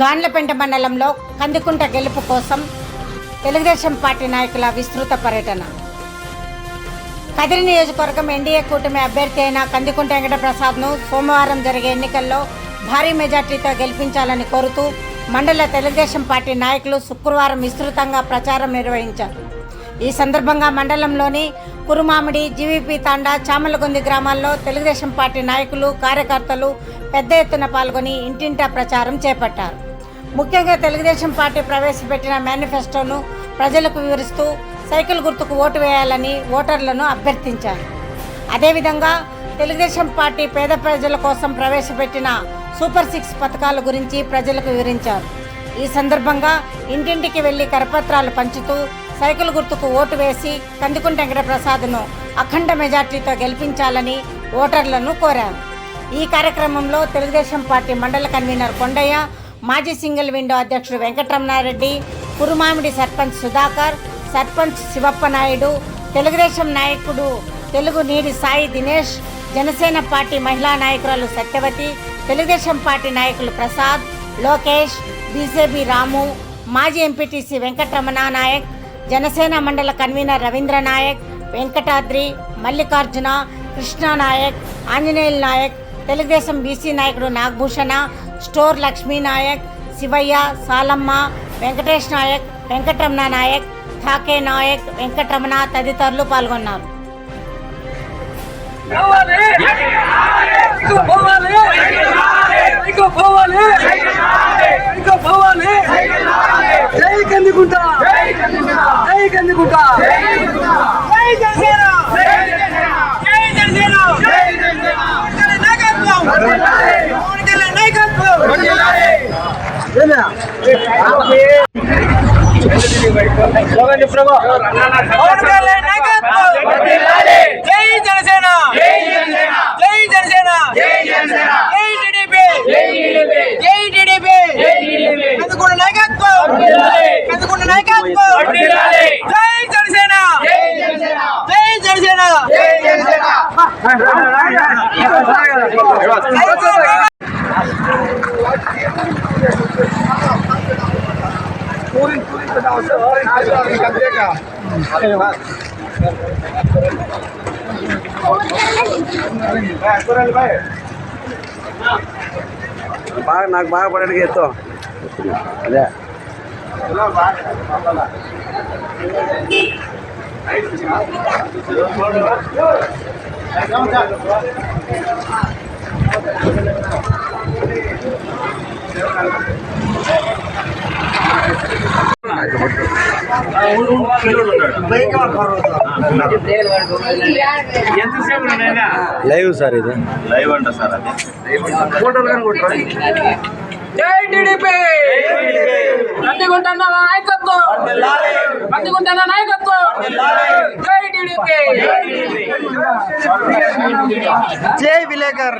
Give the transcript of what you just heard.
గాండ్లపెంట మండలంలో కందికుంట గెలుపు కోసం తెలుగుదేశం పార్టీ నాయకుల విస్తృత పర్యటన. కదిరి నియోజకవర్గం ఎన్డీఏ కూటమి అభ్యర్థి అయిన కందికుంట వెంకటప్రసాద్ను సోమవారం జరిగే ఎన్నికల్లో భారీ మెజార్టీతో గెలిపించాలని కోరుతూ మండల తెలుగుదేశం పార్టీ నాయకులు శుక్రవారం విస్తృతంగా ప్రచారం నిర్వహించారు. ఈ సందర్భంగా మండలంలోని కురుమామిడి జీవీపీ తాండా చామలగొంది గ్రామాల్లో తెలుగుదేశం పార్టీ నాయకులు కార్యకర్తలు పెద్ద ఎత్తున పాల్గొని ఇంటింటా ప్రచారం చేపట్టారు. ముఖ్యంగా తెలుగుదేశం పార్టీ ప్రవేశపెట్టిన మేనిఫెస్టోను ప్రజలకు వివరిస్తూ సైకిల్ గుర్తుకు ఓటు వేయాలని ఓటర్లను అభ్యర్థించారు. అదేవిధంగా తెలుగుదేశం పార్టీ పేద ప్రజల కోసం ప్రవేశపెట్టిన సూపర్ సిక్స్ పథకాల గురించి ప్రజలకు వివరించారు. ఈ సందర్భంగా ఇంటింటికి వెళ్ళి కరపత్రాలు పంచుతూ సైకిల్ గుర్తుకు ఓటు వేసి కందికుంట వెంకటప్రసాద్ను అఖండ మెజార్టీతో గెలిపించాలని ఓటర్లను కోరారు. ఈ కార్యక్రమంలో తెలుగుదేశం పార్టీ మండల కన్వీనర్ కొండయ్య మాజీ సింగిల్ విండో అధ్యక్షుడు వెంకటరమణారెడ్డి కురుమామిడి సర్పంచ్ సుధాకర్ సర్పంచ్ శివప్ప నాయుడు తెలుగుదేశం నాయకుడు తెలుగు నీడి సాయి దినేష్ జనసేన పార్టీ మహిళా నాయకురాలు సత్యవతి తెలుగుదేశం పార్టీ నాయకులు ప్రసాద్ లోకేష్ బీజేపీ రాము మాజీ ఎంపీటీసీ వెంకటరమణ నాయక్ జనసేన మండల కన్వీనర్ రవీంద్ర నాయక్ వెంకటాద్రి మల్లికార్జున కృష్ణా నాయక్ ఆంజనేయుల నాయక్ తెలుగుదేశం బీసీ నాయకుడు నాగభూషణ స్టోర్ లక్ష్మీ నాయక్ శివయ్య సాలమ్మ వెంకటేష్ నాయక్ వెంకటరమణ నాయక్ ఠాకే నాయక్ వెంకటరమణ తదితరులు పాల్గొన్నారు. పోవాలి ఇంకో పోవాలి ఇంకో పోవాలి ఇంకో పోవాలి జై కందికుంట జై కందికుంట జై జనసేన జై జనసేన పవన్ నాయకత్వం పవన్ కళ్యాణ్ నాయకత్వం పవన్ కళ్యాణ్ జై జనసేన జై జనసేన జై టీడీపీ జై టీడీపీ కందుకూడ నాయకత్వం బాగా నాకు బాగా పడడానికి ఎత్తు అదే లైవ్ సార్ ఇది లైవ్ అంట సార్ అది జై టీడీపీ! నందిగుంట నాయకత్వం! నందిగుంట నాయకత్వం! జై టీడీపీ! జై విలేకర్!